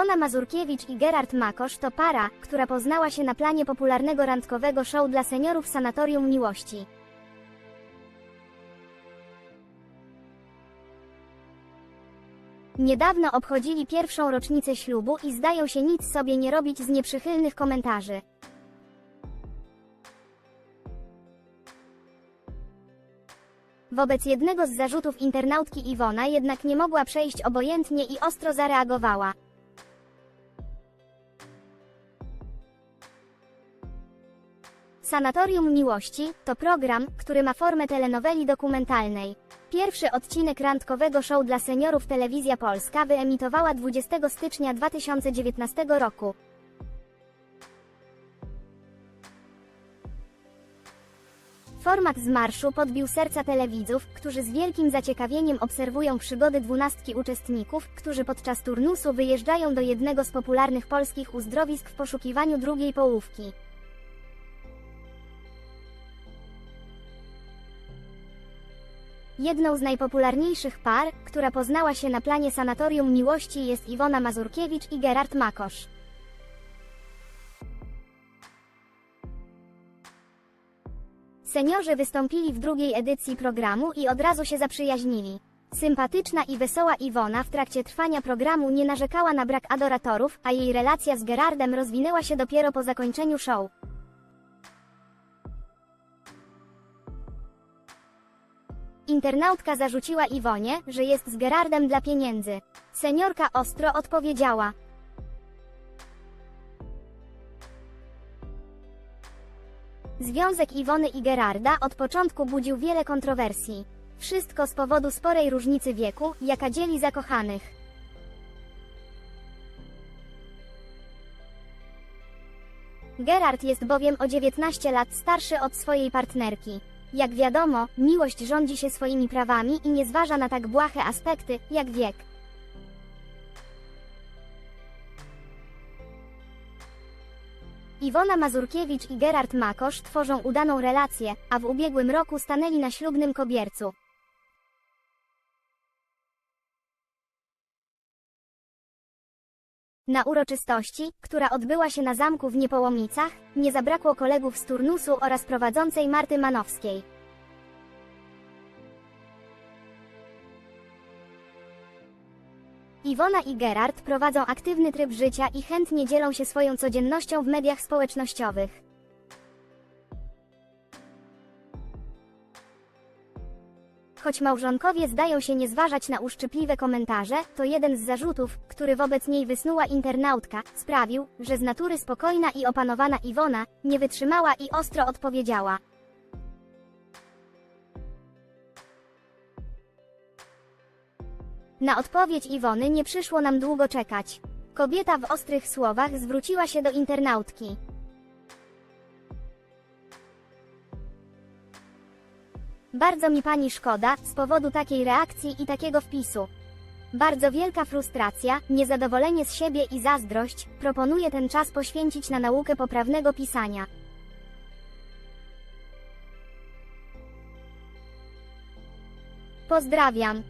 Iwona Mazurkiewicz i Gerard Makosz to para, która poznała się na planie popularnego randkowego show dla seniorów Sanatorium Miłości. Niedawno obchodzili pierwszą rocznicę ślubu i zdają się nic sobie nie robić z nieprzychylnych komentarzy. Wobec jednego z zarzutów internautki Iwona jednak nie mogła przejść obojętnie i ostro zareagowała. Sanatorium Miłości to program, który ma formę telenoweli dokumentalnej. Pierwszy odcinek randkowego show dla seniorów Telewizja Polska wyemitowała 20 stycznia 2019 roku. Format z marszu podbił serca telewidzów, którzy z wielkim zaciekawieniem obserwują przygody dwunastki uczestników, którzy podczas turnusu wyjeżdżają do jednego z popularnych polskich uzdrowisk w poszukiwaniu drugiej połówki. Jedną z najpopularniejszych par, która poznała się na planie Sanatorium Miłości jest Iwona Mazurkiewicz i Gerard Makosz. Seniorzy wystąpili w drugiej edycji programu i od razu się zaprzyjaźnili. Sympatyczna i wesoła Iwona w trakcie trwania programu nie narzekała na brak adoratorów, a jej relacja z Gerardem rozwinęła się dopiero po zakończeniu show. Internautka zarzuciła Iwonie, że jest z Gerardem dla pieniędzy. Seniorka ostro odpowiedziała. Związek Iwony i Gerarda od początku budził wiele kontrowersji. Wszystko z powodu sporej różnicy wieku, jaka dzieli zakochanych. Gerard jest bowiem o 19 lat starszy od swojej partnerki. Jak wiadomo, miłość rządzi się swoimi prawami i nie zważa na tak błahe aspekty, jak wiek. Iwona Mazurkiewicz i Gerard Makosz tworzą udaną relację, a w ubiegłym roku stanęli na ślubnym kobiercu. Na uroczystości, która odbyła się na zamku w Niepołomicach, nie zabrakło kolegów z turnusu oraz prowadzącej Marty Manowskiej. Iwona i Gerard prowadzą aktywny tryb życia i chętnie dzielą się swoją codziennością w mediach społecznościowych. Choć małżonkowie zdają się nie zważać na uszczypliwe komentarze, to jeden z zarzutów, który wobec niej wysnuła internautka, sprawił, że z natury spokojna i opanowana Iwona nie wytrzymała i ostro odpowiedziała. Na odpowiedź Iwony nie przyszło nam długo czekać. Kobieta w ostrych słowach zwróciła się do internautki. Bardzo mi pani szkoda, z powodu takiej reakcji i takiego wpisu. Bardzo wielka frustracja, niezadowolenie z siebie i zazdrość, proponuję ten czas poświęcić na naukę poprawnego pisania. Pozdrawiam.